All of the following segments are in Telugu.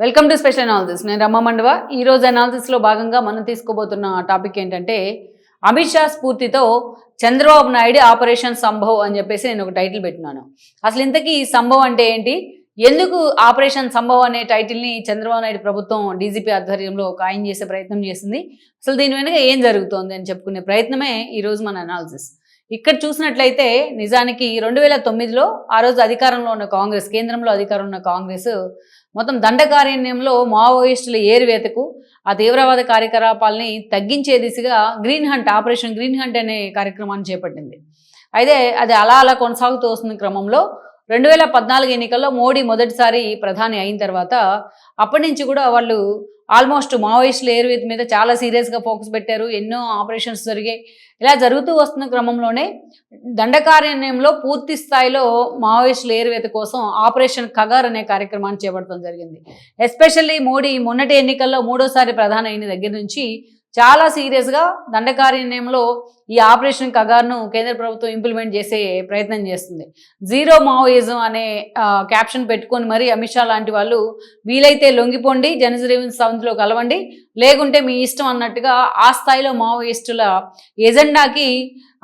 వెల్కమ్ టు స్పెషల్ అనాలిసిస్ నేను రమ్మ మండవ. ఈ రోజు అనాలిసిస్లో భాగంగా మనం తీసుకోబోతున్న టాపిక్ ఏంటంటే అమిత్ షా స్ఫూర్తితో చంద్రబాబు నాయుడు ఆపరేషన్ సంభవ్ అని చెప్పేసి నేను ఒక టైటిల్ పెట్టినాను. అసలు ఇంతకీ ఈ సంభవ్ అంటే ఏంటి? ఎందుకు ఆపరేషన్ సంభవ్ అనే టైటిల్ని చంద్రబాబు నాయుడు ప్రభుత్వం డీజీపీ ఆధ్వర్యంలో ఖాయం చేసే ప్రయత్నం చేసింది? అసలు దీని వెనుక ఏం జరుగుతోంది అని చెప్పుకునే ప్రయత్నమే ఈరోజు మన అనాలిసిస్ ఇక్కడ చూసినట్లయితే నిజానికి రెండు వేల తొమ్మిదిలో ఆ రోజు అధికారంలో ఉన్న కాంగ్రెస్ కేంద్రంలో అధికారం ఉన్న కాంగ్రెస్ మొత్తం దండకారణ్యంలో మావోయిస్టుల ఏరువేతకు ఆ తీవ్రవాద కార్యకలాపాలని తగ్గించే దిశగా Green Hunt operation Green Hunt అనే కార్యక్రమాన్ని చేపట్టింది. అయితే అది అలా అలా కొనసాగుతూ వస్తున్న క్రమంలో రెండు వేల పద్నాలుగు ఎన్నికల్లో మోడీ మొదటిసారి ప్రధాని అయిన తర్వాత అప్పటి నుంచి కూడా వాళ్ళు ఆల్మోస్ట్ మావోయిస్టులు ఏరువేత మీద చాలా సీరియస్గా ఫోకస్ పెట్టారు. ఎన్నో ఆపరేషన్స్ జరిగాయి. ఇలా జరుగుతూ వస్తున్న క్రమంలోనే దండకారణ్యంలో పూర్తి స్థాయిలో మావోయిస్టుల ఏరువేత కోసం ఆపరేషన్ కగార్ అనే కార్యక్రమాన్ని చేపట్టడం జరిగింది. ఎస్పెషల్లీ మోడీ మొన్నటి ఎన్నికల్లో మూడోసారి ప్రధాని అయిన దగ్గర నుంచి చాలా సీరియస్గా దండకారణ్యంలో ఈ ఆపరేషన్ కగార్ను కేంద్ర ప్రభుత్వం ఇంప్లిమెంట్ చేసే ప్రయత్నం చేస్తుంది. జీరో మావోయిజం అనే క్యాప్షన్ పెట్టుకొని మరి అమిత్ షా లాంటి వాళ్ళు వీలైతే లొంగిపోండి జనజీవన్ సౌంత్లో కలవండి లేకుంటే మీ ఇష్టం అన్నట్టుగా ఆ స్థాయిలో మావోయిస్టుల ఎజెండాకి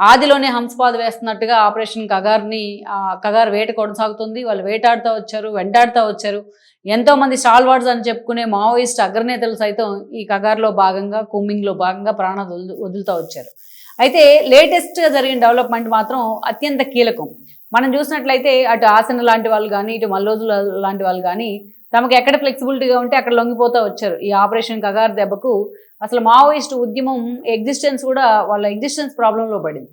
ఆదిలోనే హంసపాద వేస్తున్నట్టుగా ఆపరేషన్ కగార్ని కగార్ వేట కొనసాగుతుంది. వాళ్ళు వేటాడుతూ వచ్చారు వెంటాడుతూ వచ్చారు. ఎంతోమంది స్టాల్వార్డ్స్ అని చెప్పుకునే మావోయిస్ట్ అగ్రనేతలు సైతం ఈ కగార్లో భాగంగా కుమ్మింగ్లో భాగంగా ప్రాణాలు వదులు వదులుతూ వచ్చారు. అయితే లేటెస్ట్గా జరిగిన డెవలప్మెంట్ మాత్రం అత్యంత కీలకం. మనం చూసినట్లయితే అటు ఆసన లాంటి వాళ్ళు కానీ ఇటు మల్లోజుల లాంటి వాళ్ళు కానీ తమకు ఎక్కడ ఫ్లెక్సిబిలిటీగా ఉంటే అక్కడ లొంగిపోతూ వచ్చారు. ఈ ఆపరేషన్ కగారు దెబ్బకు అసలు మావోయిస్ట్ ఉద్యమం ఎగ్జిస్టెన్స్ కూడా వాళ్ళ ఎగ్జిస్టెన్స్ ప్రాబ్లంలో పడింది.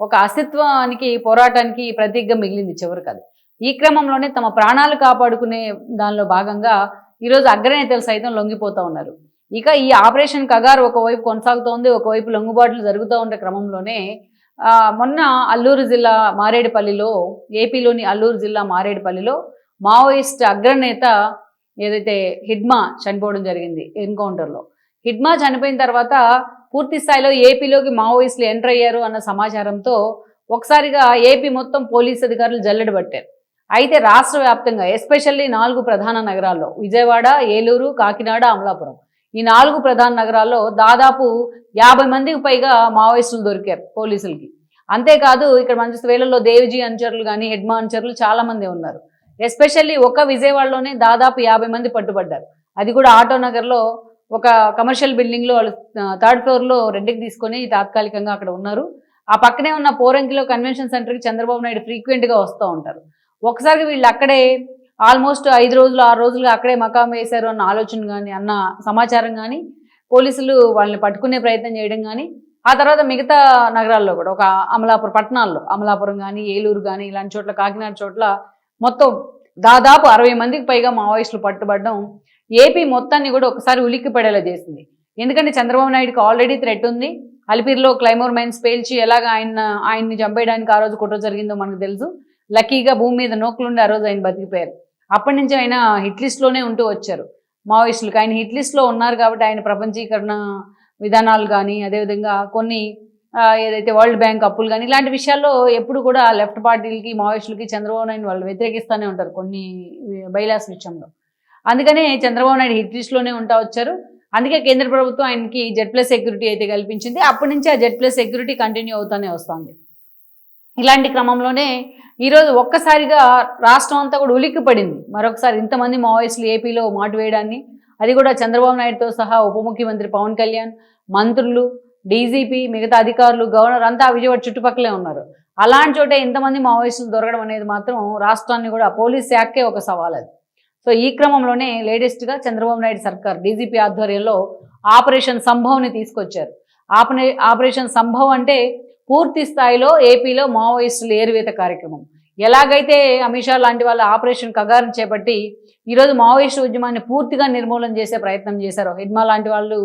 ఒక అస్తిత్వానికి పోరాటానికి ప్రతీకగా మిగిలింది చివరికి అది. ఈ క్రమంలోనే తమ ప్రాణాలు కాపాడుకునే దానిలో భాగంగా ఈరోజు అగ్రనేతలు సైతం లొంగిపోతూ ఉన్నారు. ఇక ఈ ఆపరేషన్ కగారు ఒకవైపు కొనసాగుతోంది ఒకవైపు లొంగుబాట్లు జరుగుతూ ఉండే క్రమంలోనే మొన్న అల్లూరు జిల్లా మారేడుపల్లిలో ఏపీలోని అల్లూరు జిల్లా మారేడుపల్లిలో మావోయిస్ట్ అగ్రనేత ఏదైతే హిడ్మా చనిపోవడం జరిగింది ఎన్కౌంటర్లో హిడ్మా చనిపోయిన తర్వాత పూర్తి స్థాయిలో ఏపీలోకి మావోయిస్టులు ఎంటర్ అయ్యారు అన్న సమాచారంతో ఒకసారిగా ఏపీ మొత్తం పోలీస్ అధికారులు జల్లెడ పట్టారు. అయితే రాష్ట్ర వ్యాప్తంగా ఎస్పెషల్లీ నాలుగు ప్రధాన నగరాల్లో విజయవాడ ఏలూరు కాకినాడ అమలాపురం ఈ నాలుగు ప్రధాన నగరాల్లో దాదాపు యాభై మందికి పైగా మావోయిస్టులు దొరికారు పోలీసులకి. అంతేకాదు ఇక్కడ మంచి వేళల్లో దేవిజీ అనుచరులు కానీ హెడ్మా అనుచరులు చాలామంది ఉన్నారు. ఎస్పెషల్లీ ఒక విజయవాడలోనే దాదాపు యాభై మంది పట్టుబడ్డారు. అది కూడా ఆటో నగర్లో ఒక కమర్షియల్ బిల్డింగ్లో వాళ్ళు థర్డ్ ఫ్లోర్లో రెంట్కి తీసుకొని తాత్కాలికంగా అక్కడ ఉన్నారు. ఆ పక్కనే ఉన్న పోరంకిలో కన్వెన్షన్ సెంటర్కి చంద్రబాబు నాయుడు ఫ్రీక్వెంట్గా వస్తూ ఉంటారు. ఒకసారి వీళ్ళు అక్కడే ఆల్మోస్ట్ ఐదు రోజులు ఆరు రోజులు అక్కడే మకాం వేశారు అన్న ఆలోచన కానీ అన్న సమాచారం కానీ పోలీసులు వాళ్ళని పట్టుకునే ప్రయత్నం చేయడం కానీ ఆ తర్వాత మిగతా నగరాల్లో కూడా ఒక అమలాపురం పట్టణాల్లో అమలాపురం కానీ ఏలూరు కానీ ఇలాంటి చోట్ల కాకినాడ చోట్ల మొత్తం దాదాపు అరవై మందికి పైగా మావోయిస్టులు పట్టుబడడం ఏపీ మొత్తాన్ని కూడా ఒకసారి ఉలిక్కి పడేలా చేసింది. ఎందుకంటే చంద్రబాబు నాయుడుకి ఆల్రెడీ థ్రెట్ ఉంది. అలిపిరిలో క్లైమోర్ మైన్స్ పేల్చి ఎలాగ ఆయన ఆయన్ని చంపేయడానికి ఆ రోజు కుట్ర జరిగిందో మనకు తెలుసు. లక్కీగా భూమి మీద నోకులుండి ఆ రోజు ఆయన బతికిపోయారు. అప్పటి నుంచి ఆయన హిట్ లిస్ట్లోనే ఉంటూ వచ్చారు. మావోయిస్టులకు ఆయన హిట్ లిస్ట్లో ఉన్నారు కాబట్టి ఆయన ప్రపంచీకరణ విధానాలు కానీ అదేవిధంగా కొన్ని ఏదైతే వరల్డ్ బ్యాంక్ అప్పులు కానీ ఇలాంటి విషయాల్లో ఎప్పుడు కూడా లెఫ్ట్ పార్టీలకి మావోయిస్టులకి చంద్రబాబు నాయుడు వాళ్ళు వ్యతిరేకిస్తూనే ఉంటారు కొన్ని బైలాస్ విషయంలో. అందుకనే చంద్రబాబు నాయుడు హిట్ లిస్ట్లోనే ఉంటా వచ్చారు. అందుకే కేంద్ర ప్రభుత్వం ఆయనకి జెడ్ ప్లస్ సెక్యూరిటీ అయితే కల్పించింది. అప్పటి నుంచి ఆ జెడ్ ప్లస్ సెక్యూరిటీ కంటిన్యూ అవుతూనే వస్తుంది. ఇలాంటి క్రమంలోనే ఈరోజు ఒక్కసారిగా రాష్ట్రం అంతా కూడా ఉలిక్కి పడింది మరొకసారి ఇంతమంది మావోయిస్టులు ఏపీలో మాటు వేయడాన్ని. అది కూడా చంద్రబాబు నాయుడుతో సహా ఉప ముఖ్యమంత్రి పవన్ కళ్యాణ్ మంత్రులు డీజీపీ మిగతా అధికారులు గవర్నర్ అంతా విజయవాడ చుట్టుపక్కలే ఉన్నారు. అలాంటి చోటే ఇంతమంది మావోయిస్టులు దొరకడం అనేది మాత్రం రాష్ట్రాన్ని కూడా పోలీస్ శాఖకే ఒక సవాల్ అది. సో ఈ క్రమంలోనే లేటెస్ట్గా చంద్రబాబు నాయుడు సర్కార్ డీజీపీ ఆధ్వర్యంలో ఆపరేషన్ సంభవ్ని తీసుకొచ్చారు. ఆపనే ఆపరేషన్ సంభవ్ అంటే పూర్తి స్థాయిలో ఏపీలో మావోయిస్టులు ఏరువేత కార్యక్రమం. ఎలాగైతే అమిత్ షా లాంటి వాళ్ళు ఆపరేషన్ కగారం చేపట్టి ఈరోజు మావోయిస్టు ఉద్యమాన్ని పూర్తిగా నిర్మూలన చేసే ప్రయత్నం చేశారు హిడ్మా లాంటి వాళ్ళు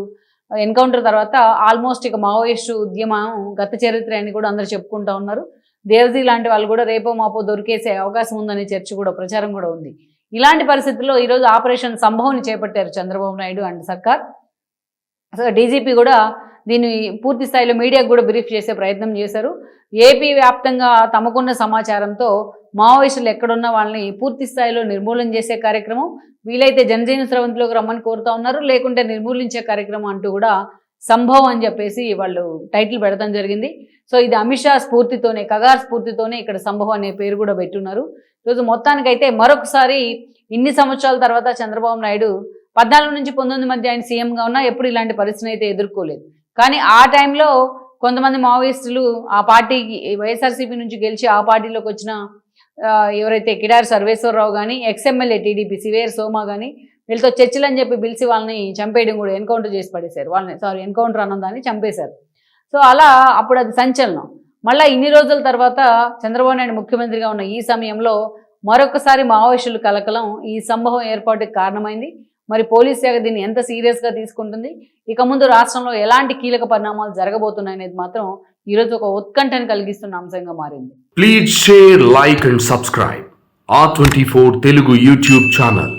ఎన్కౌంటర్ తర్వాత ఆల్మోస్ట్ ఇక మావోయిస్టు ఉద్యమం గత చరిత్ర అని కూడా అందరు చెప్పుకుంటూ ఉన్నారు. దేవజీ లాంటి వాళ్ళు కూడా రేపో మాపో దొరికేసే అవకాశం ఉందనే చర్చ కూడా ప్రచారం కూడా ఉంది. ఇలాంటి పరిస్థితుల్లో ఈరోజు ఆపరేషన్ సంభవాన్ని చేపట్టారు చంద్రబాబు నాయుడు అండ్ సర్కార్. డీజీపీ కూడా దీన్ని పూర్తి స్థాయిలో మీడియాకు కూడా బ్రీఫ్ చేసే ప్రయత్నం చేశారు. ఏపీ వ్యాప్తంగా తమకున్న సమాచారంతో మావోయిస్టులు ఎక్కడున్న వాళ్ళని పూర్తి స్థాయిలో నిర్మూలన చేసే కార్యక్రమం. వీలైతే జనజీవన స్రవంతిలోకి రమ్మని కోరుతా ఉన్నారు. లేకుంటే నిర్మూలించే కార్యక్రమం అంటూ కూడా సంభవం అని చెప్పేసి వాళ్ళు టైటిల్ పెడతాం జరిగింది. సో ఇది అమిత్ షా స్ఫూర్తితోనే కగార్ స్ఫూర్తితోనే ఇక్కడ సంభవం అనే పేరు కూడా పెట్టున్నారు. ఈరోజు మొత్తానికైతే మరొకసారి ఇన్ని సంవత్సరాల తర్వాత చంద్రబాబు నాయుడు పద్నాలుగు నుంచి పంతొమ్మిది మధ్య ఆయన సీఎంగా ఉన్నా ఎప్పుడు ఇలాంటి పరిస్థితిని అయితే ఎదుర్కోలేదు. కానీ ఆ టైంలో కొంతమంది మావోయిస్టులు ఆ పార్టీకి వైఎస్ఆర్సీపీ నుంచి గెలిచి ఆ పార్టీలోకి వచ్చిన ఎవరైతే కిడారి సర్వేశ్వరరావు కానీ ఎక్స్ఎమ్మెల్యే టీడీపీ సివేర్ సోమా కానీ వీళ్ళతో చర్చలు అని చెప్పి పిలిచి వాళ్ళని చంపేయడం కూడా ఎన్కౌంటర్ చేసి పడేశారు. వాళ్ళని సారీ ఎన్కౌంటర్ అన్నదాన్ని చంపేశారు. సో అలా అప్పుడు అది సంచలనం. మళ్ళీ ఇన్ని రోజుల తర్వాత చంద్రబాబు నాయుడు ముఖ్యమంత్రిగా ఉన్న ఈ సమయంలో మరొకసారి మావోయిస్టులు కలకలం ఈ సంభవం ఏర్పాటుకి కారణమైంది. మరి పోలీస్ శాఖ దీన్ని ఎంత సీరియస్గా తీసుకుంటుంది? ఇక ముందు రాష్ట్రంలో ఎలాంటి కీలక పరిణామాలు జరగబోతున్నాయి అనేది మాత్రం ఈరోజు ఒక ఉత్కంఠను కలిగిస్తున్న అంశంగా మారింది. Please share like and subscribe ఆ twenty four Telugu YouTube channel